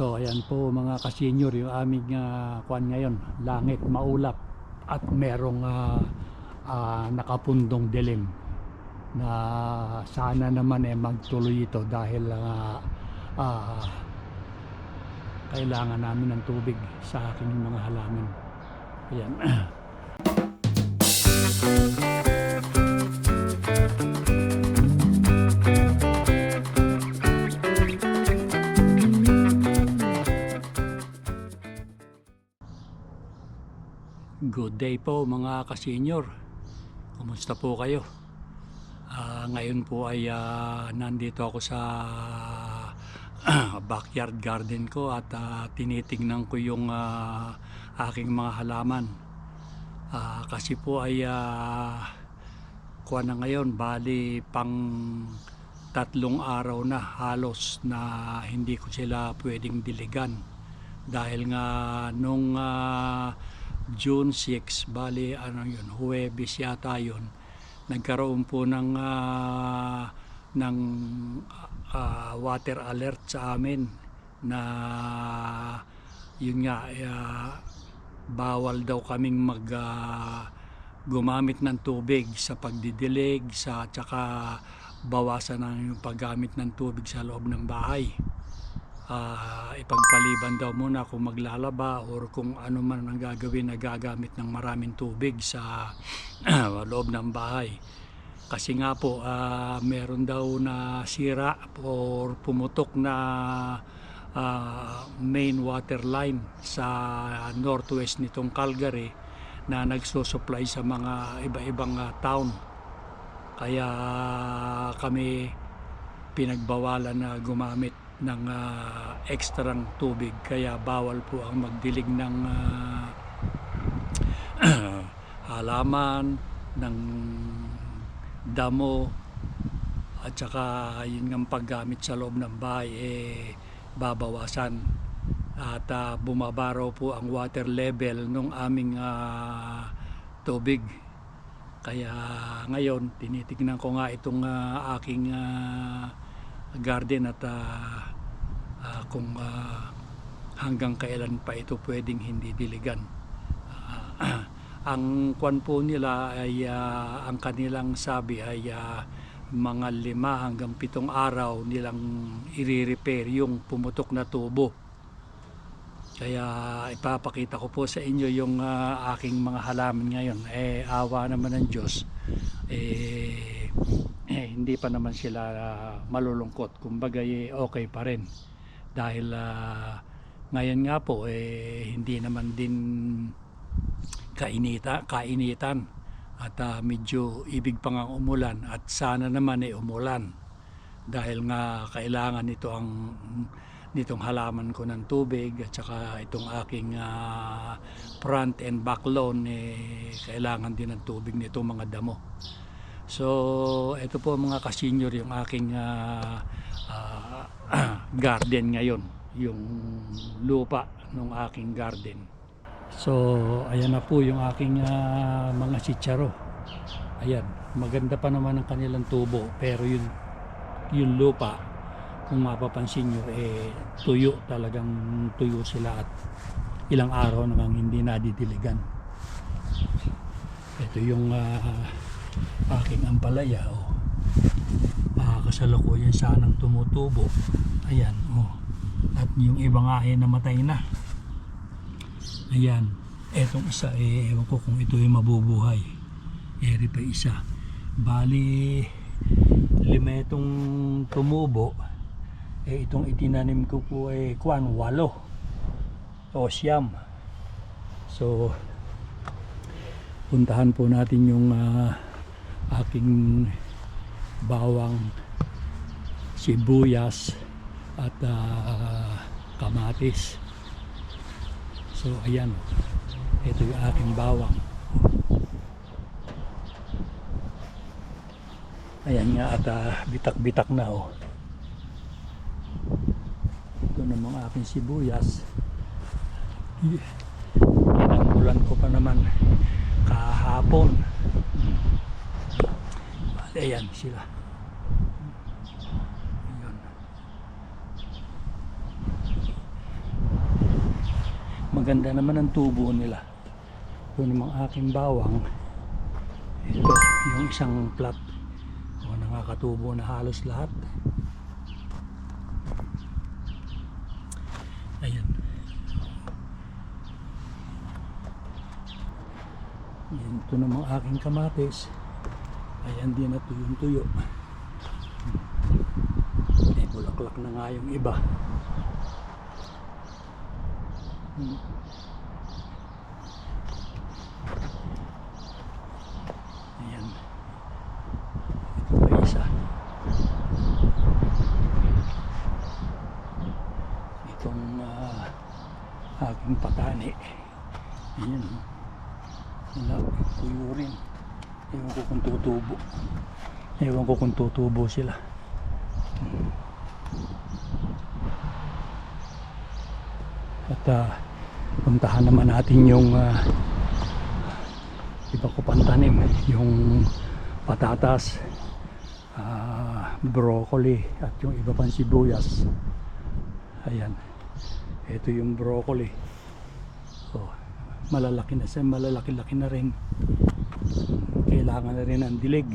So ayan po mga kasenyor yung aming uh, kwan ngayon, langit maulap at merong ah, ah, nakapundong dilim na sana naman eh magtuloy ito dahil ah, ah, kailangan namin ng tubig sa aking mga halaman. Ayan. Good day po mga kasenyor. Kumusta po kayo? Ah, ngayon po ay ah, nandito ako sa backyard garden ko at ah, tinitingnan ko yung ah, aking mga halaman. Ah, kasi po ay uh, kuha na ngayon, bali pang tatlong araw na halos na hindi ko sila pwedeng diligan. Dahil nga nung ah, June 6, bali ano yun, Huwebes yata yun, nagkaroon po ng ah, ng ah, water alert sa amin na yun nga ah, bawal daw kaming mag ah, gumamit ng tubig sa pagdidilig sa tsaka bawasan na yung paggamit ng tubig sa loob ng bahay Ah, ipagpaliban daw muna kung maglalaba or kung ano man ang gagawin na gagamit ng maraming tubig sa loob ng bahay. Kasi nga po, ah, meron daw na sira or pumutok na ah, main water line sa northwest nitong Calgary na nagsusupply sa mga iba-ibang ah, town. Kaya kami pinagbawalan na gumamit ng ah, ekstrang tubig. Kaya bawal po ang magdilig ng ah, halaman ng damo at saka yun ng paggamit sa loob ng bahay eh babawasan. At ah, bumaba raw po ang water level ng aming ah, tubig. Kaya ngayon tinitignan ko nga itong ah, aking ah, garden at ah, ah, kung ah, hanggang kailan pa ito pwedeng hindi diligan. Ah, ang kwan po nila ay ah, ang kanilang sabi ay ah, mga lima hanggang pitong araw nilang i-repair yung pumutok na tubo. Kaya ipapakita ko po sa inyo yung ah, aking mga halaman ngayon. Eh awa naman ng Diyos. Eh eh, hindi pa naman sila ah, malulungkot. Kumbaga eh, okay pa rin. Dahil ah, ngayon nga po eh hindi naman din kainita, kainitan at ah, medyo ibig pa nga umulan at sana naman eh umulan dahil nga kailangan nito ang nitong halaman ko ng tubig at saka itong aking ah, front and back lawn eh kailangan din ng tubig nito mga damo. So, ito po mga kasenyor yung aking ah, ah, garden ngayon. Yung lupa ng aking garden. So, ayan na po yung aking ah, mga sitsaro. Ayan, maganda pa naman ang kanilang tubo. Pero yung, yung lupa, kung mapapansin nyo, eh, tuyo talagang tuyo sila at ilang araw namang hindi nadidiligan. Ito yung ah, aking ampalaya oh. Ah, kasalukuyan sanang tumutubo. Ayan, oh. At yung iba nga ay namatay na. Ayan. Etong isa eh, ewan ko kung ito ay mabubuhay. Eri pa isa. Bali, lima itong tumubo. Eh, itong itinanim ko po ay kwan, walo. O siyam. So, puntahan po natin yung ah, aking bawang sibuyas at ah, kamatis. So ayan, ito yung aking bawang. Ayan nga at ah, bitak-bitak na oh. Ito namang aking sibuyas. Kinanggulan ko pa naman kahapon. Ayan sila. Ayun. Maganda naman ang tubo nila. Ito namang aking bawang. Ito yung isang plat o nakakatubo na halos lahat. Ayan. Yan ito namang aking kamatis. Ayan din na tuyong tuyo eh bulaklak na nga yung iba Hmm. Ito pa isa. Itong ah, aking patani. Ayan. oh. Wala. Tuyo rin. Ewan ko kung tutubo. Ewan ko kung tutubo sila. At ah, puntahan naman natin yung ah, iba ko pang tanim yung patatas ah, broccoli at yung iba pang sibuyas. Ayan. Ito yung broccoli. Oh, malalaki na siya malalaki-laki na rin. Kailangan na rin ng dilig.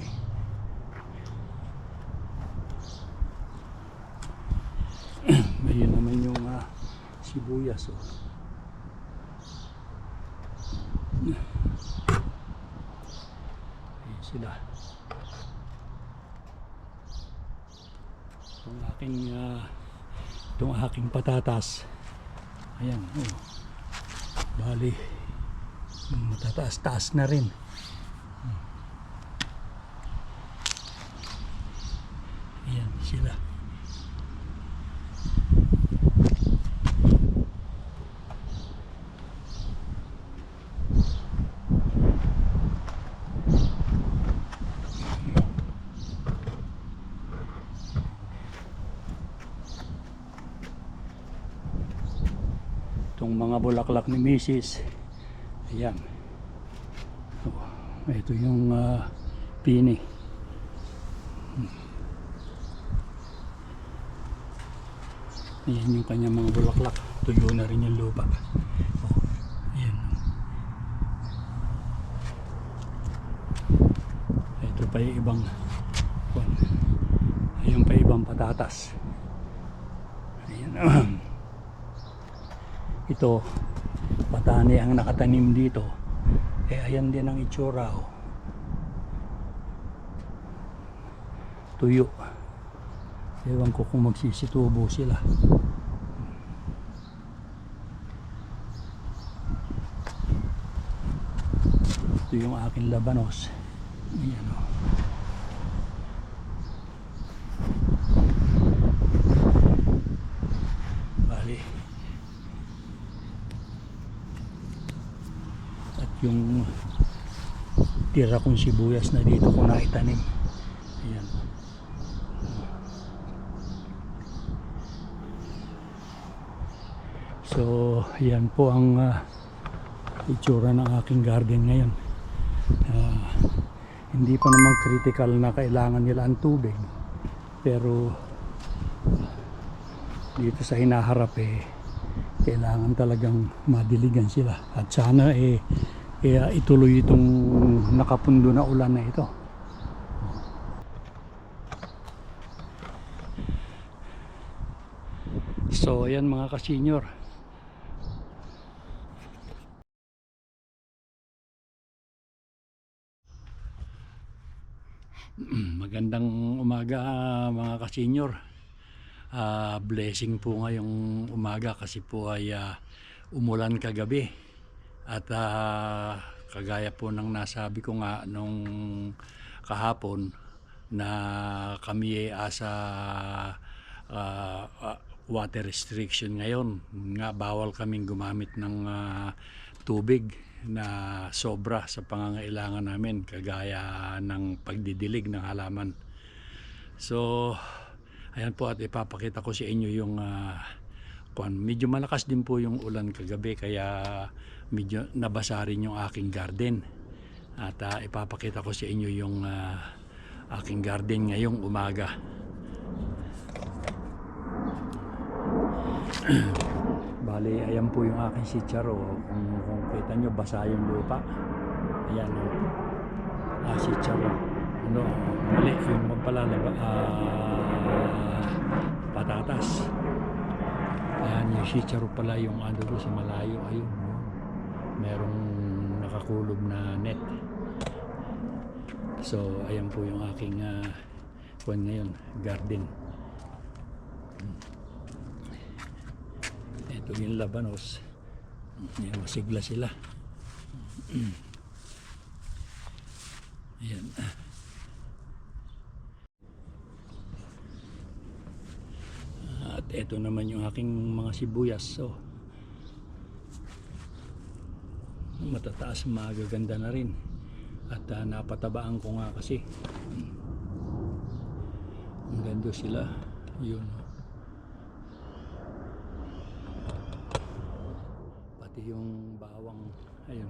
Ayun naman yung ah, sibuyas oh. Ayan sila. Itong aking ah, itong aking patatas. Ayan, oh. Bali, matataas-taas na rin. Ayan sila. itong mga bulaklak ni Mrs. Ayan. Oh, ito yung ah, pini. Hmm. Ayan yung kanyang mga bulaklak. Tuyo na rin yung lupa. Oh, ayan. Ito pa yung ibang. Ayun pa ibang patatas. Ayan. ito patani ang nakatanim dito eh ayan din ang itsura oh. tuyo ewan ko kung magsisitubo sila ito yung aking labanos ayan oh. bali at yung tira kong sibuyas na dito ko naitanim. Ayan. So yan po ang ah, itsura ng aking garden ngayon. Ah, hindi pa naman critical na kailangan nila ang tubig. Pero dito sa hinaharap eh kailangan talagang madiligan sila. At sana eh, eh ituloy itong nakapundo na ulan na ito. So ayan mga kasenyor magandang umaga mga kasenyor Ah, blessing po ngayong umaga kasi po ay ah, umulan kagabi at ah, kagaya po ng nasabi ko nga nung kahapon na kami ay asa ah, ah, water restriction ngayon nga bawal kaming gumamit ng ah, tubig na sobra sa pangangailangan namin kagaya ng pagdidilig ng halaman so Ayan po at ipapakita ko sa inyo yung ah, kuwan. medyo malakas din po yung ulan kagabi kaya medyo nabasa rin yung aking garden. At ah, ipapakita ko sa inyo yung ah, aking garden ngayong umaga. Bali, ayan po yung aking sitsaro. Kung, kung kita nyo, basa yung lupa. Ayan, oh. Ah, sitsaro. Ano, mali, yung magpalalaba, ah, patatas. Ayan, yung sitsaro pala yung ano sa malayo. Ayun, yun. Merong nakakulog na net. So, ayan po yung aking uh, ngayon, garden. Ito yung labanos. Ayan, masigla sila. Ayan. At ito naman yung aking mga sibuyas. So, matataas, magaganda na rin. At ah, napatabaan ko nga kasi. Ang ganda sila. Yun. oh. Pati yung bawang. Ayun.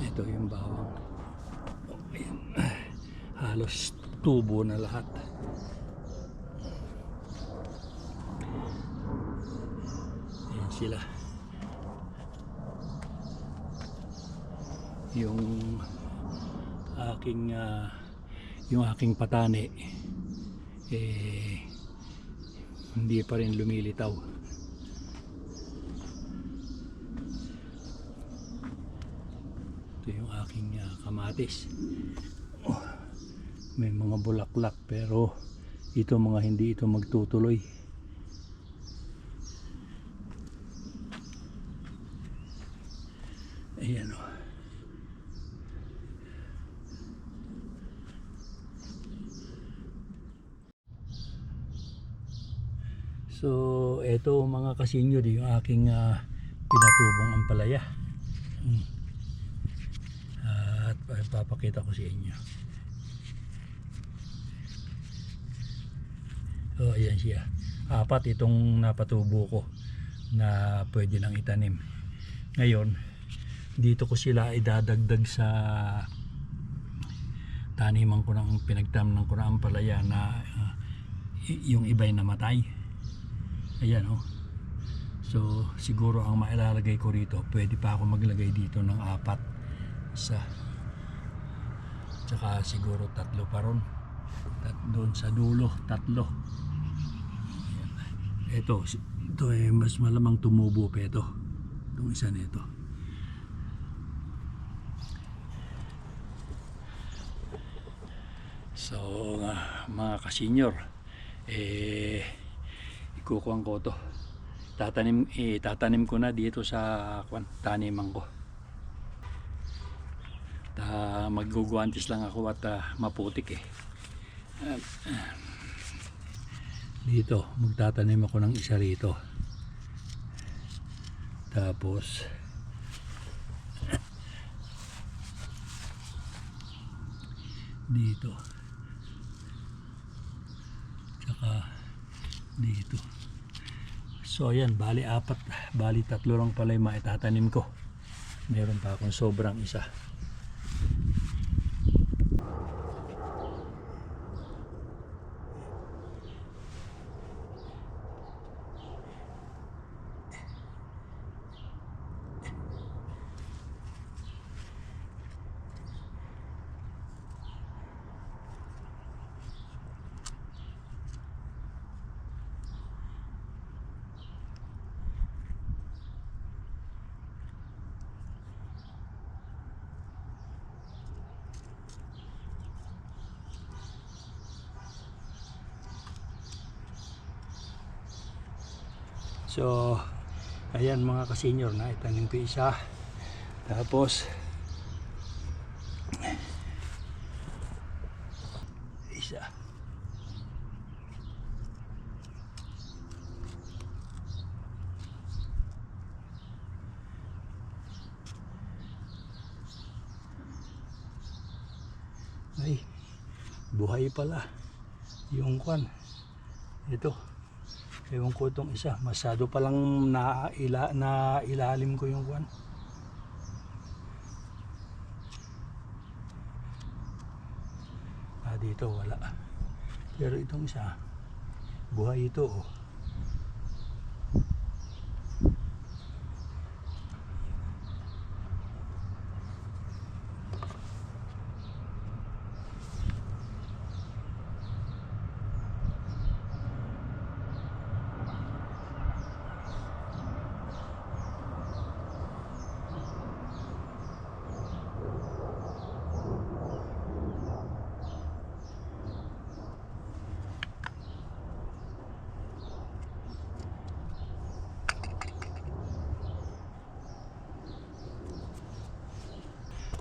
Ito yung bawang. Oh, ayan. Halos tubo na lahat. Ayan sila. Yung aking ah, yung aking patane eh hindi pa rin lumilitaw. Ito yung aking ah, kamatis. Oh, may mga bulaklak pero ito mga hindi ito magtutuloy. Ayan o. So, eto mga kasinyo, yung aking ah, pinatubong ampalaya. Hmm. At papakita ko sa inyo. Oh, ayan siya. Apat itong napatubo ko na pwede nang itanim. Ngayon, dito ko sila idadagdag sa taniman ko ng pinagtamnan ko ng ampalaya na y- yung iba'y namatay. Ayan oh. So siguro ang mailalagay ko rito, pwede pa ako maglagay dito ng apat sa tsaka siguro tatlo pa ron. Tat, doon sa dulo, tatlo. Ayan. Ito, ito eh, mas malamang tumubo pa ito. Itong isa nito. So, mga kasenyor, eh, ikukuhan ko to. Tatanim, eh, tatanim ko na dito sa kwan, taniman ko. Ta, magguguantis lang ako at ah, maputik eh. Ah, dito, magtatanim ako ng isa rito. Tapos, dito. Tsaka dito. So ayan, bali apat, bali tatlo lang pala yung maitatanim ko. Meron pa akong sobrang isa. So, ayan mga kasenyor na itanim ko isa. Tapos, isa. Ay, buhay pala. Yung kwan. Ito. Ewan ko itong isa. Masyado palang na, ila, na ilalim ko yung kwan. Ah, dito wala. Pero itong isa, buhay ito. Oh.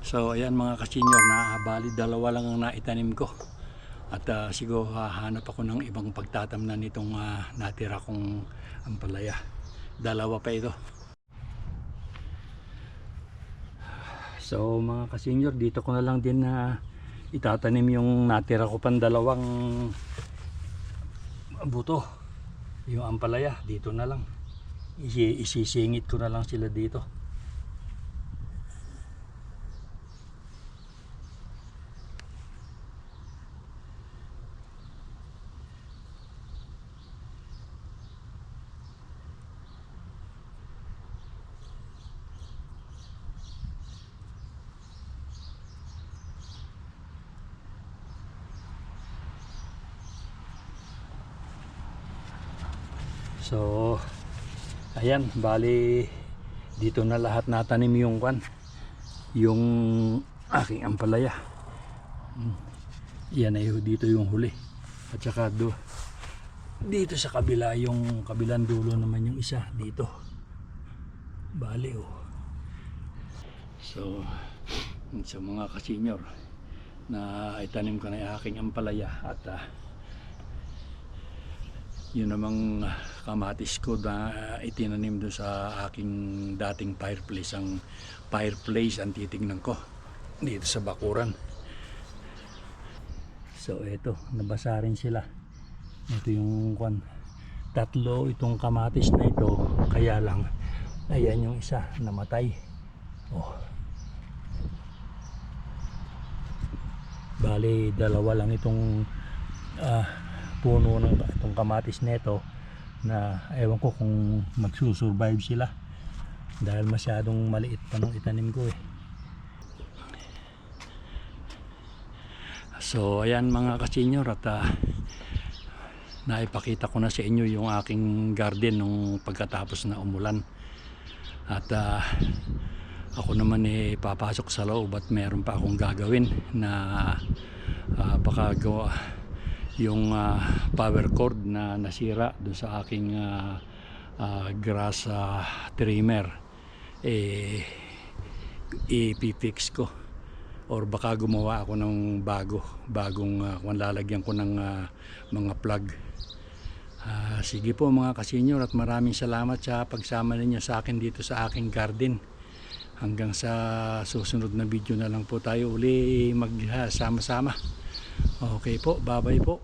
So ayan mga kasenyor, na bali dalawa lang ang naitanim ko. At ah, siguro hahanap ako ng ibang pagtatamnan nitong ah, natira kong ampalaya. Dalawa pa ito. So mga kasenyor, dito ko na lang din na itatanim yung natira ko pang dalawang buto. Yung ampalaya, dito na lang. Isi isisingit ko na lang sila dito. So, ayan, bali dito na lahat natanim yung kwan. Yung aking ampalaya. Mm. Yan ay dito yung huli. At saka do, dito sa kabila yung kabilang dulo naman yung isa dito. Bali oh. So, sa mga kasenyor na itanim ko na yung aking ampalaya at ah, yun namang kamatis ko na itinanim doon sa aking dating fireplace. Ang fireplace ang titignan ko dito sa bakuran. So eto nabasa rin sila. Ito yung kwan. Tatlo itong kamatis na ito kaya lang ayan yung isa namatay. Oh. Bali dalawa lang itong ah, puno ng itong kamatis nito na ewan ko kung magsusurvive sila. Dahil masyadong maliit pa nung itanim ko eh. So ayan mga kasenyor at ah, naipakita ko na sa inyo yung aking garden nung pagkatapos na umulan. At ah, ako naman eh papasok sa loob at meron pa akong gagawin na uh, baka gawa yung ah, power cord na nasira doon sa aking ah, ah, grass ah, trimmer eh ipipix ko. Or baka gumawa ako ng bago bagong uh, kung lalagyan ko ng ah, mga plug. Ah, sige po mga kasenyor at maraming salamat sa pagsama ninyo sa akin dito sa aking garden. Hanggang sa susunod na video na lang po tayo uli magsama-sama okay po bye po